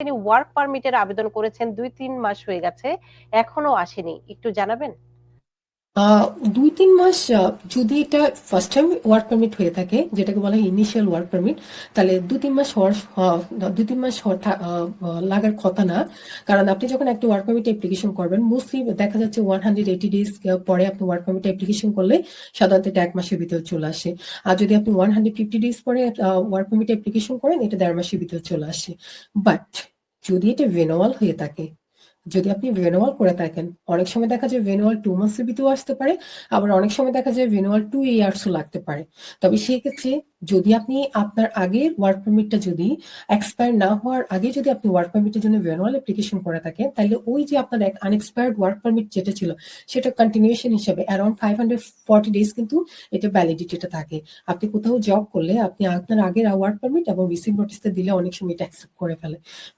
তিনি ওয়ার্ক পারমিটের আবেদন করেছেন দুই তিন মাস হয়ে গেছে এখনও আসেনি। একটু জানাবেন? দুই তিন মাস যদি এটা ফার্স্ট টাইম ওয়ার্ক পারমিট হয়ে থাকে, যেটাকে বলা হয় ইনিশিয়াল ওয়ার্ক পারমিট তাহলে দু তিন মাস হওয়ার দু তিন মাস লাগার কথা না। কারণ আপনি যখন একটা ওয়ার্ক পারমিট অ্যাপ্লিকেশন করবেন মোস্টলি দেখা যাচ্ছে ওয়ান হান্ড্রেড এইটি ডেজ পরে আপনি ওয়ার্ক পারমিট অ্যাপ্লিকেশন করলে সাধারণত এটা এক মাসের ভিতরে চলে আসে। আর যদি আপনি ওয়ান হান্ড্রেড ফিফটি ডেজ পরে ওয়ার্ক পারমিট অ্যাপ্লিকেশন করেন, এটা দেড় মাসের ভিতরে চলে আসে। বাট যদি এটা ভেনোয়াল হয়ে থাকে যদি আপনি ভেনোয়াল করে থাকেন, অনেক সময় দেখা যায় ভেনোয়াল টু মাসের ভিতরেও আসতে পারে, আবার অনেক সময় দেখা যায় ভেনুয়াল টু ইয়ার্সও লাগতে পারে। তবে সেই ক্ষেত্রে যদি আপনি আপনার আগের ওয়ার্ক পারমিটটা যদি এক্সপায়ার না হওয়ার আগে যদি আপনি ওয়ার্ক পারমিটের জন্য ভেনুয়াল অ্যাপ্লিকেশন করে থাকেন, তাহলে ওই যে আপনার এক আনএক্সপায়ার্ড ওয়ার্ক পারমিট যেটা ছিল, সেটা কন্টিনিউশন হিসাবে around five hundred forty days কিন্তু এটা ভ্যালিডিটিটা থাকে। আপনি কোথাও জব করলে আপনি আপনার আগের ওয়ার্ক পারমিট এবং রিসিভ নোটিসটা দিলে অনেক সময় এটা অ্যাকসেপ্ট করে ফেলে।